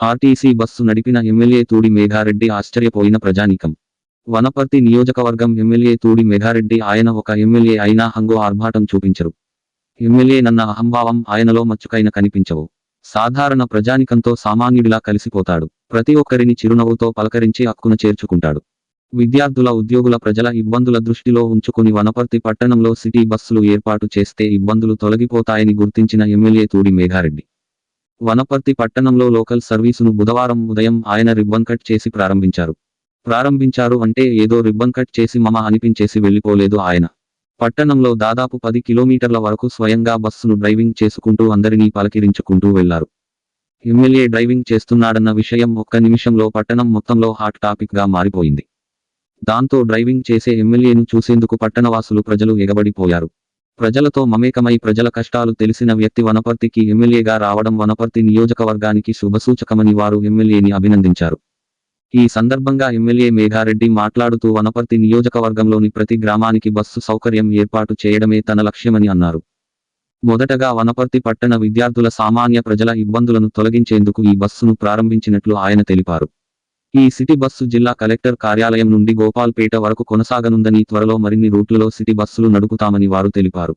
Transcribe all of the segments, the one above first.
RTC bus నడిపిన MLA Thudi Megha Reddy ఆశ్చర్యపోయిన ప్రజానీకం. వనపర్తి నియోజకవర్గం ఎమ్మెల్యే తూడి మేఘారెడ్డి ఆయన ఒక ఎమ్మెల్యే అయినా హంగు ఆర్భాటం చూపించరు. ఎమ్మెల్యేనన్న అహంభావం ఆయనలో మచ్చుకైన కనిపించవు. సాధారణ ప్రజానికంతో సామాన్యుడిలా కలిసిపోతాడు. ప్రతి ఒక్కరిని చిరునవ్వుతో పలకరించి హక్కున చేర్చుకుంటాడు. విద్యార్థుల ఉద్యోగుల ప్రజల ఇబ్బందుల దృష్టిలో ఉంచుకుని వనపర్తి పట్టణంలో సిటీ బస్సులు ఏర్పాటు చేస్తే ఇబ్బందులు తొలగిపోతాయని గుర్తించిన ఎమ్మెల్యే తూడి మేఘారెడ్డి. వనపర్తి పట్టణంలో లోకల్ సర్వీసును బుధవారం ఉదయం ఆయన రిబ్బన్ కట్ చేసి ప్రారంభించారు. ప్రారంభించారు అంటే ఏదో రిబ్బన్ కట్ చేసి మమ అనిపించేసి వెళ్ళిపోలేదు ఆయన. పట్టణంలో దాదాపు పది కిలోమీటర్ల వరకు స్వయంగా బస్సును డ్రైవింగ్ చేసుకుంటూ అందరినీ పలకరించుకుంటూ వెళ్ళారు. ఎమ్మెల్యే డ్రైవింగ్ చేస్తున్నాడన్న విషయం ఒక్క నిమిషంలో పట్టణం మొత్తంలో హాట్ టాపిక్గా మారిపోయింది. దాంతో డ్రైవింగ్ చేసే ఎమ్మెల్యేను చూసేందుకు పట్టణవాసులు ప్రజలు ఎగబడిపోయారు. ప్రజలతో మమేకమై ప్రజల కష్టాలు తెలిసిన వ్యక్తి వనపర్తికి ఎమ్మెల్యేగా రావడం వనపర్తి నియోజకవర్గానికి శుభసూచకమని వారు ఎమ్మెల్యేని అభినందించారు. ఈ సందర్భంగా ఎమ్మెల్యే మేఘారెడ్డి మాట్లాడుతూ వనపర్తి నియోజకవర్గంలోని ప్రతి గ్రామానికి బస్సు సౌకర్యం ఏర్పాటు చేయడమే తన లక్ష్యమని అన్నారు. మొదటగా వనపర్తి పట్టణ విద్యార్థుల సామాన్య ప్రజల ఇబ్బందులను తొలగించేందుకు ఈ బస్సును ప్రారంభించినట్లు ఆయన తెలిపారు. ఈ సిటీ బస్సు జిల్లా కలెక్టర్ కార్యాలయం నుండి గోపాల్పేట వరకు కొనసాగనుందని త్వరలో మరిన్ని రూట్లలో సిటీ బస్సులు నడుపుతామని వారు తెలిపారు.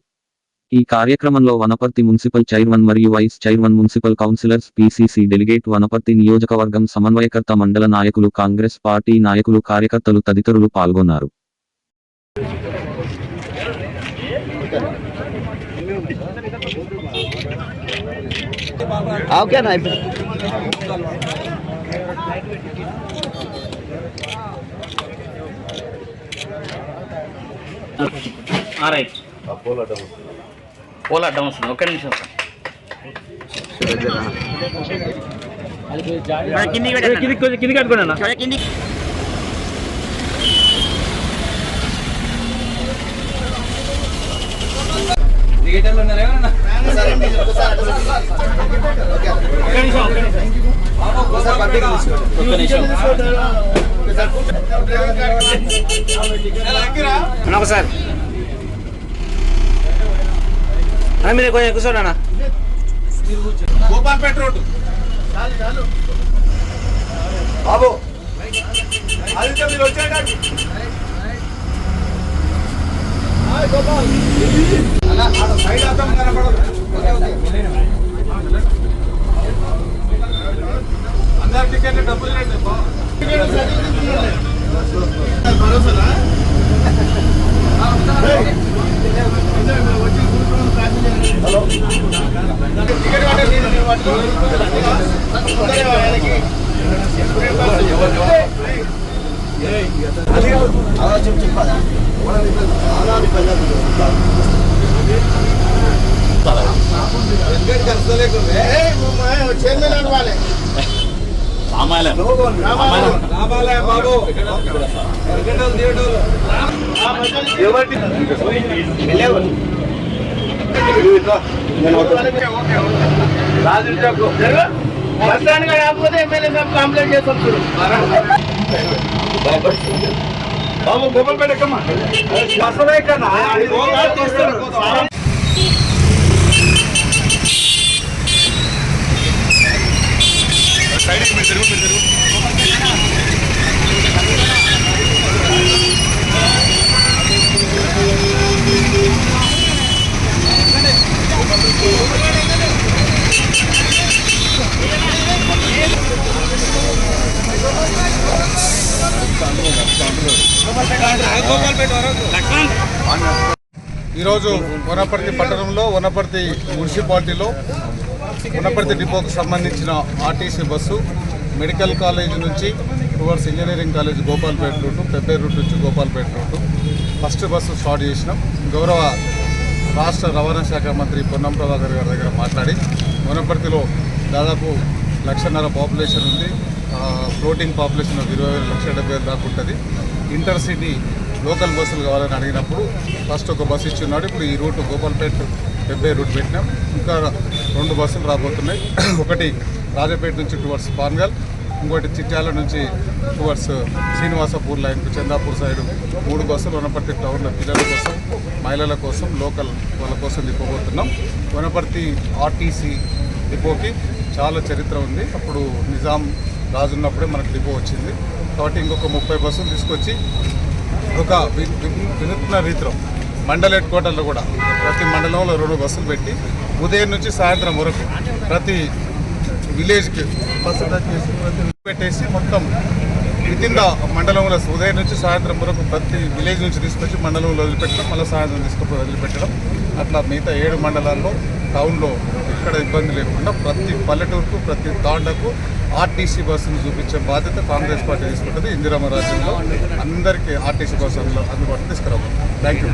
ఈ కార్యక్రమంలో వనపర్తి మున్సిపల్ చైర్మన్ మరియు vice chairman municipal councillors PCC delegate Wanaparthy నియోజకవర్గం సమన్వయకర్త మండల నాయకులు కాంగ్రెస్ పార్టీ నాయకులు కార్యకర్తలు తదితరులు పాల్గొన్నారు. ఓకేనా రైట్ పోలా వస్తుంది. ఒక్క నిమిషం. కింది కట్టుకోండి ఒక్క నిమిషం. ఒకసారి మీరు కొంచెం కూర్చోండి అన్న. గోపాల్పేట రోడ్డు. బాబు. ఆదిత్య మీరు వచ్చేయండి అలా ఆడ సైడ్ అర్థం కనపడదు. అందరు టికెట్ డబ్బులు రండి టికెట్ పట్టండి ఎవరి బస్టాండ్ కాకపోతే ఎమ్మెల్యే కంప్లైంట్ చేస్తాం చూడు బాబు గోపాల్పేట ఎక్కమ్మా బస్సులో ఎక్కన్నా ఈరోజు వనపర్తి పట్టణంలో వనపర్తి మున్సిపాలిటీలో వనపర్తి డిపోకు సంబంధించిన ఆర్టీసీ బస్సు మెడికల్ కాలేజ్ నుంచి towards engineering college Gopalpet route Pebbair route నుంచి Gopalpet route. First bus start చేసినాం. గౌరవ రాష్ట్ర రవాణా శాఖ మంత్రి పొన్నం ప్రభాకర్ గారి దగ్గర మాట్లాడి వనపర్తిలో దాదాపు లక్షన్నర పాపులేషన్ ఉంది. ఫ్లోటింగ్ పాపులేషన్ ఇరవై వేల లక్ష డెబ్బై వేలు దాకా ఉంటుంది. ఇంటర్ సిటీ లోకల్ బస్సులు కావాలని అడిగినప్పుడు ఫస్ట్ ఒక బస్సు ఇచ్చున్నాడు ఇప్పుడు ఈ రూట్ గోపాల్పేట డెబ్బై రూట్ పెట్టినాం. ఇంకా రెండు బస్సులు రాబోతున్నాయి. ఒకటి రాజపేట నుంచి టువర్డ్స్ పాన్గల్ ఇంకోటి చిట్యాల నుంచి towards Srinivaspur line Chandapur side మూడు బస్సులు. వనపర్తి టౌన్లో పిల్లల కోసం మహిళల కోసం లోకల్ వాళ్ళ కోసం తిప్పబోతున్నాం వనపర్తి ఆర్టీసీ డిపోకి చాలా చరిత్ర ఉంది. అప్పుడు నిజాం రాజు ఉన్నప్పుడే మనకు డిపో వచ్చింది. కాబట్టి ఇంకొక ముప్పై బస్సులు తీసుకొచ్చి ఒక వినూత్న రీతిలో మండల హెడ్ క్వార్టర్లో కూడా ప్రతి మండలంలో రెండు బస్సులు పెట్టి ఉదయం నుంచి సాయంత్రం వరకు ప్రతి విలేజ్కి బస్సు చేసి ప్రతి పెట్టేసి మొత్తం వితిన్ ద మండలంలో ఉదయం నుంచి సాయంత్రం వరకు ప్రతి విలేజ్ నుంచి తీసుకొచ్చి మండలంలో వదిలిపెట్టడం మళ్ళీ సాయంత్రం తీసుకుపోయి వదిలిపెట్టడం అట్లా మిగతా ఏడు మండలాల్లో టౌన్లో ఎక్కడ ఇబ్బంది లేకుండా ప్రతి పల్లెటూరుకు ప్రతి తాండకు ఆర్టీసీ బస్సును చూపించే బాధ్యత కాంగ్రెస్ పార్టీ తీసుకుంటుంది. ఇందిరామ రాజ్యంలో అందరికీ ఆర్టీసీ బస్సులు అందుబాటులో తీసుకురావాలి. Thank you